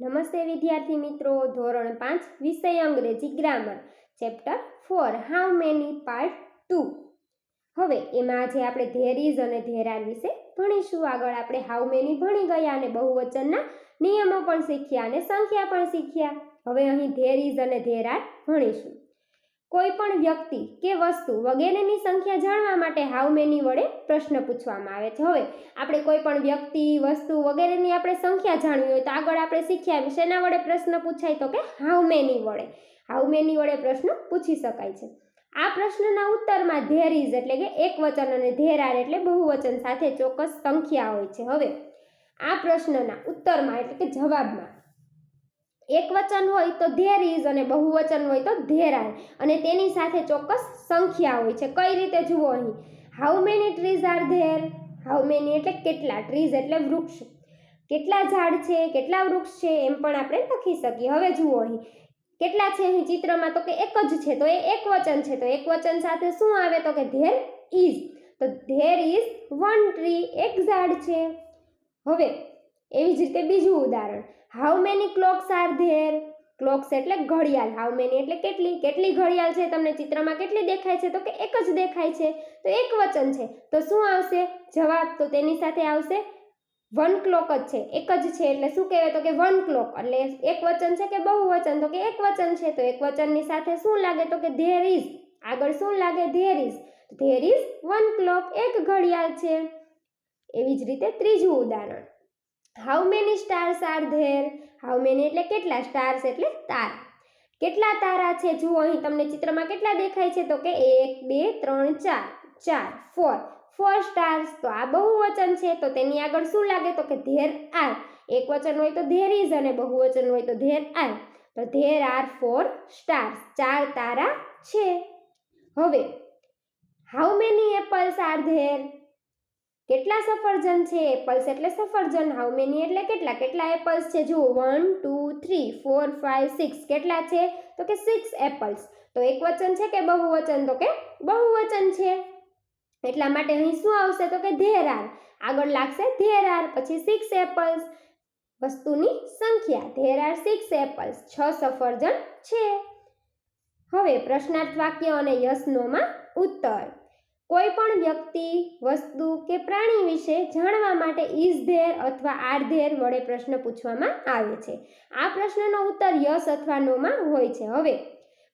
નમસ્તે વિદ્યાર્થી મિત્રો, ધોરણ પાંચ, વિષય અંગ્રેજી grammar, chapter four, how many part two. હવે એમાં આજે આપણે ધેરીઝ અને ધેર આર વિશે ભણીશું. આગળ આપણે હાઉ મેની ભણી ગયા અને બહુવચનના નિયમો પણ શીખ્યા અને સંખ્યા પણ શીખ્યા. હવે અહીં ધેરીઝ અને ધેર આર ભણીશું. કોઈ પણ વ્યક્તિ કે વસ્તુ વગેરેની સંખ્યા જાણવા માટે હાઉ મેની વડે પ્રશ્ન પૂછવામાં આવે છે. હવે આપણે કોઈ પણ વ્યક્તિ, વસ્તુ વગેરેની આપણે સંખ્યા જાણવી હોય તો આગળ આપણે શીખ્યા શેના વડે પ્રશ્ન પૂછાય તો કે હાઉ મેની વડે? હાઉ મેની વડે પ્રશ્ન પૂછી શકાય છે. આ પ્રશ્નના ઉત્તરમાં ધેર ઇઝ એટલે કે એક વચન અને ધેર આર એટલે બહુવચન સાથે ચોક્કસ સંખ્યા હોય છે. હવે આ પ્રશ્નના ઉત્તરમાં એટલે કે જવાબમાં એક વચન હોય તો ધેર ઇઝ અને બહુવચન હોય તો ધેર આર. અને તેની સાથે ચોક્કસ સંખ્યા હોય છે. કઈ રીતે જુઓ અહીં? How many trees are there how many એટલે કેટલા? ટ્રીઝ એટલે વૃક્ષ. કેટલા ઝાડ છે? કેટલા વૃક્ષ છે? એમ પણ આપણે લખી શકીએ. હવે જુઓ અહીં. કેટલા છે અહીં ચિત્રમાં? તો કે એક જ છે. તો એ એક વચન છે. તો એક વચન સાથે શું આવે? તો કે ધેર ઇઝ તો ધેર ઇઝ વન ટ્રી. એક ઝાડ છે. હવે એવી જ રીતે બીજું ઉદાહરણ. How many clocks are there clocks એટલે ઘડિયાળ. હાઉ મેની એટલે કેટલી? કેટલી ઘડિયાળ છે? તમને ચિત્રમાં કેટલી દેખાય છે? તો કે એક જ દેખાય છે. તો એક વચન છે. તો શું આવશે? જવાબ તો તેની સાથે આવશે. વન ક્લોક જ છે. એક જ છે. એટલે શું કહેવાય? તો કે વન ક્લોક એટલે એક વચન છે કે બહુ વચન તો કે એક વચન છે. તો એક વચનની સાથે શું લાગે? તો કે ધેર ઇઝ આગળ શું લાગે? There is there is one clock એક ઘડિયાળ છે. એવી જ રીતે ત્રીજું ઉદાહરણ. How many stars are there how many એટલે કેટલા સ્ટાર્સ એટલે તારા. કેટલા તારા છે? જુઓ, અહીં તમને ચિત્રમાં કેટલા દેખાય છે? તો કે એક, બે, ત્રણ, ચાર. ચાર ફોર ફોર સ્ટાર્સ તો આ બહુવચન છે. તો તેની આગળ શું લાગે? તો કે ધેર આર એક વચન હોય તો ધેર ઇઝ અને બહુવચન હોય તો ધેર આર તો ધેર આર ફોર સ્ટાર્સ ચાર તારા છે. હવે how many apples are there કેટલા સફરજન છે? એપલ્સ એટલે સફરજન. હાઉ મેની એટલે કેટલા? કેટલા એપલ્સ છે? જુઓ one two three four five six કેટલા છે? તો કે સિક્સ એપલ્સ તો એક વચન છે કે બહુવચન? તો કે બહુવચન છે. એટલા માટે અહીં શું આવશે? તો કે ધેર આર આગળ લાગશે ધેર આર પછી સિક્સ એપલ્સ વસ્તુની સંખ્યા. ધેર આર સિક્સ એપલ્સ છ સફરજન છે. હવે પ્રશ્નાર્થ વાક્ય અને યસ ઉત્તર. કોઈ પણ વ્યક્તિ, વસ્તુ કે પ્રાણી વિશે જાણવા માટે ઇઝ ધેર અથવા આર ધેર વડે પ્રશ્ન પૂછવામાં આવે છે. આ પ્રશ્નનો ઉત્તર યસ અથવા નોમાં હોય છે. હવે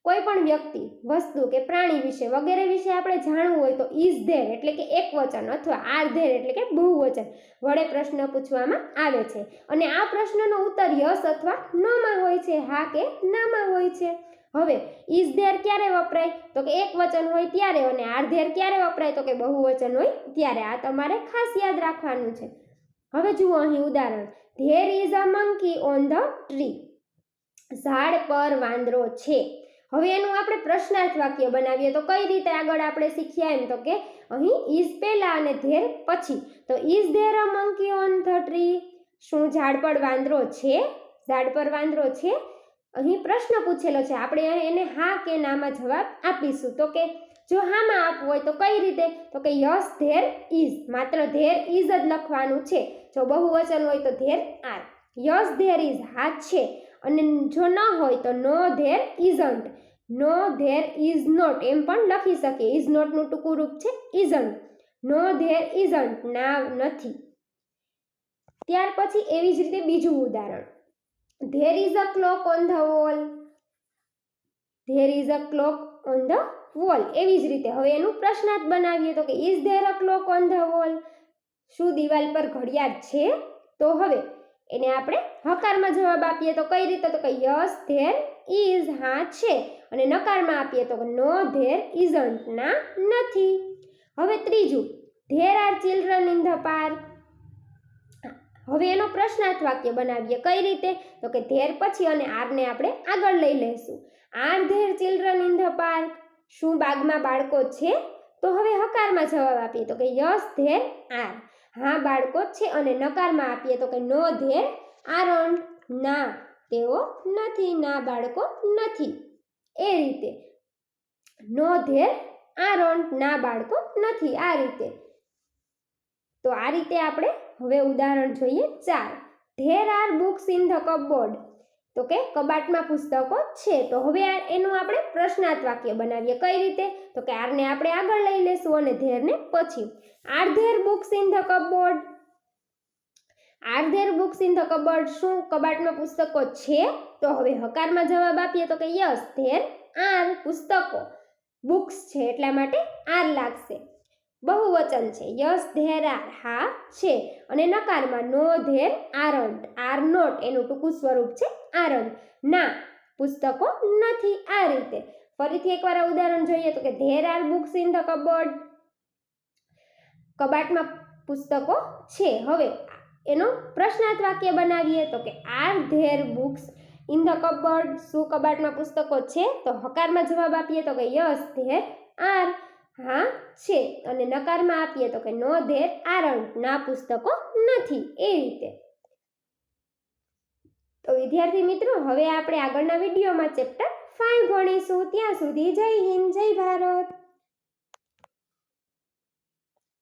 કોઈ પણ વ્યક્તિ, વસ્તુ કે પ્રાણી વિશે વગેરે વિશે આપણે જાણવું હોય તો ઇઝ ધેર એટલે કે એક વચન અથવા આર ધેર એટલે કે બહુવચન વડે પ્રશ્ન પૂછવામાં આવે છે. અને આ પ્રશ્નનો ઉત્તર યસ અથવા નોમાં હોય છે. હા કે નામાં હોય છે. હવે ઇઝ ધેર ક્યારે વપરાય? તો કે એક વચન હોય ત્યારે અને આર ધેર ક્યારે વપરાય? તો કે બહુવચન હોય ત્યારે. આ તમારે ખાસ યાદ રાખવાનું છે. હવે જુઓ અહીં ઉદાહરણ. There is a monkey on the tree. ઝાડ પર વાંદરો છે. હવે એનું આપણે પ્રશ્નાર્થ વાક્ય બનાવીએ તો કઈ રીતે આગળ આપણે શીખ્યા એમ? તો કે અહીં ઇઝ પહેલા અને ધેર પછી. તો is there a monkey on the tree? શું ઝાડ પર વાંદરો છે? ઝાડ પર વાંદરો છે? અહીં પ્રશ્ન પૂછેલો છે. આપણે એને હા કે નામાં જવાબ આપીશું. તો કે જો હામાં આપવું હોય તો કઈ રીતે? તો કે યસ, ધેર ઇઝ માત્ર ધેર ઇઝ જ લખવાનું છે. જો બહુવચન હોય તો there are. Yes, there is હા, છે. અને જો ન હોય તો no, there isn't no, there is not. એમ પણ લખી શકીએ. ઇઝ નોટનું ટૂંકું રૂપ છે ઇઝન્ટ નો, ધેર ઇઝન્ટ ના, નથી. ત્યાર પછી એવી જ રીતે બીજું ઉદાહરણ. There is a clock on the wall there is a clock on the wall એવી જ રીતે. હવે એનું પ્રશ્નાર્થ બનાવીએ તો કે is there a clock on the wall શું દિવાલ પર ઘડિયાળ છે? તો હવે એને આપણે હકારમાં જવાબ આપીએ તો કઈ રીતે? તો કે યસ ધેર ઇઝ હા, છે. અને નકારમાં આપીએ તો કે નો ધેર ઇઝન્ટ ના, નથી. હવે ત્રીજું. There are children in the park હવે એનો પ્રશ્નાર્થ વાક્ય બનાવીએ. કઈ રીતે? તો કે ધેર પછી અને આરને આપણે આગળ લઈ લઈશું. Are there children in the park. શું બાગમાં બાળકો છે? તો હવે હકારમાં જવાબ આપીએ. તો કે યસ, ધેર, આર. હા, બાળકો છે અને નકારમાં આપીએ. તો કે નો, ધેર આરન્ટ ના, તેઓ નથી. ના, બાળકો નથી. એ રીતે. નો, ધેર આરન્ટ ના, બાળકો નથી. આ રીતે. તો આ રીતે આપણે હવે ઉદાહરણ જોઈએ ચાર. There are books in the cupboard તો કે કબાટમાં પુસ્તકો છે. તો હવે આ એનું આપણે પ્રશ્નાર્થ વાક્ય બનાવીએ. કઈ રીતે? તો કે આરને આપણે આગળ લઈ લેશું અને ધેરને પછી. Are there books in the cupboard are there books in the cupboard શું કબાટમાં પુસ્તકો છે? તો હવે હકારમાં જવાબ આપીએ તો કે યસ ધેર આર પુસ્તકો. બુક્સ છે એટલા માટે આર લાગશે. બહુવચન છે. Yes there, are. હા, છે. અને નકારમાં no, there aren't are not એનું ટૂંકું સ્વરૂપ છે આરન્ટ ના, પુસ્તકો નથી આ રીતે. ફરીથી એકવાર ઉદાહરણ જોઈએ તો કે there, are, books in the cupboard. કબાટમાં પુસ્તકો છે. હવે એનો પ્રશ્નાર્થ વાક્ય બનાવીએ તો કે are, there, books in the cupboard. શું કબાટમાં પુસ્તકો છે? તો હકારમાં જવાબ આપીએ તો કે યસ ધેર, આર. હા, છે. અને નકારમાં આપીએ તો કે નો ધેર આરન્ટ ના પુસ્તકો નથી, એ રીતે. તો વિદ્યાર્થી મિત્રો, હવે આપણે આગળના વિડીયોમાં ચેપ્ટર ફાઇવ ભણીશું. ત્યાં સુધી જય હિન્દ, જય ભારત.